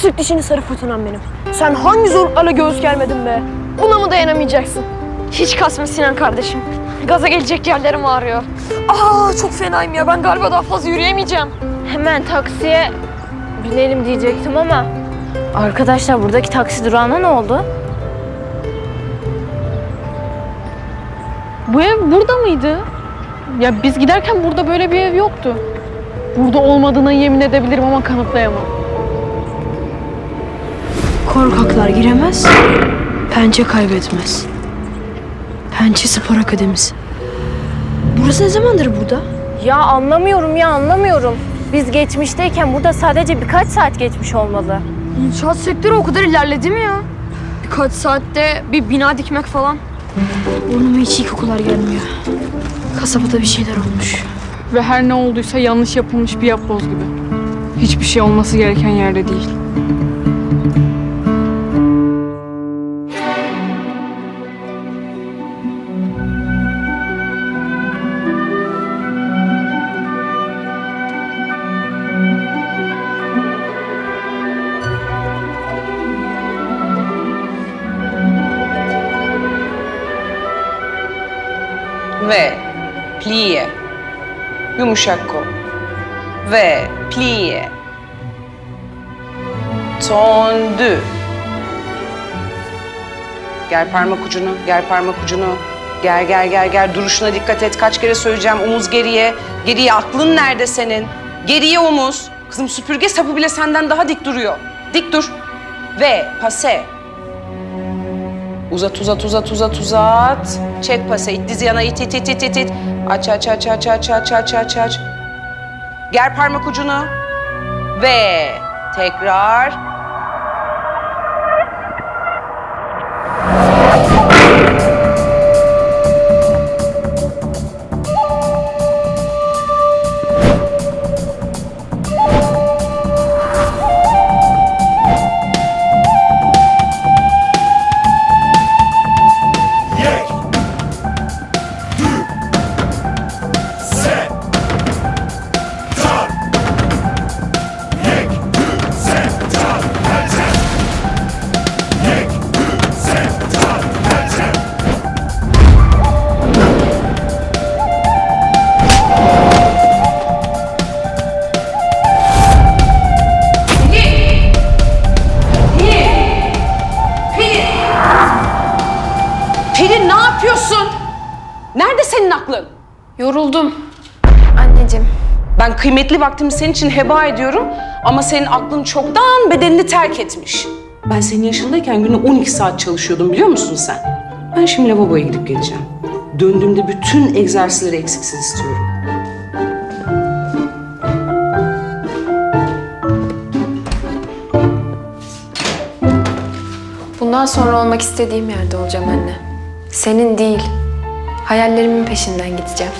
Sık dişini sarı fırtınam benim. Sen hangi zorluklarla göğüs gelmedin be? Buna mı dayanamayacaksın? Hiç kasma Sinan kardeşim. Gaza gelecek yerlerim ağrıyor. Aa çok fenayım ya. Ben galiba daha fazla yürüyemeyeceğim. Hemen taksiye binelim diyecektim ama... Arkadaşlar buradaki taksi durağına ne oldu? Bu ev burada mıydı? Ya biz giderken burada böyle bir ev yoktu. Burada olmadığına yemin edebilirim ama kanıtlayamam. Korkaklar giremez, pençe kaybetmez. Pençe Spor Akademisi. Burası ne zamandır burada? Ya anlamıyorum ya anlamıyorum. Biz geçmişteyken burada sadece birkaç saat geçmiş olmalı. İnşaat sektörü o kadar ilerledi mi ya? Birkaç saatte bir bina dikmek falan. Burnuma hiç iyi kokular gelmiyor. Kasabada bir şeyler olmuş. Ve her ne olduysa yanlış yapılmış bir yapboz gibi. Hiçbir şey olması gereken yerde değil. Ve plié. Yumuşak kol. Ve plié. Tendu. Gel parmak ucunu, gel parmak ucunu. Gel gel gel gel duruşuna dikkat et. Kaç kere söyleyeceğim omuz geriye. Geriye aklın nerede senin? Geriye omuz. Kızım süpürge sapı bile senden daha dik duruyor. Dik dur. Ve pase. Uzat uzat uzat uzat uzat. Çek pası. İt dizi yana it it it it it it. Aç aç aç aç aç aç aç aç aç. Ger parmak ucunu. Ve tekrar. Yapıyorsun? Nerede senin aklın? Yoruldum. Anneciğim. Ben kıymetli vaktimi senin için heba ediyorum ama senin aklın çoktan bedenini terk etmiş. Ben senin yaşındayken günde 12 saat çalışıyordum biliyor musun sen? Ben şimdi lavaboya gidip geleceğim. Döndüğümde bütün egzersizleri eksiksiz istiyorum. Bundan sonra olmak istediğim yerde olacağım anne. Senin değil, hayallerimin peşinden gideceğim.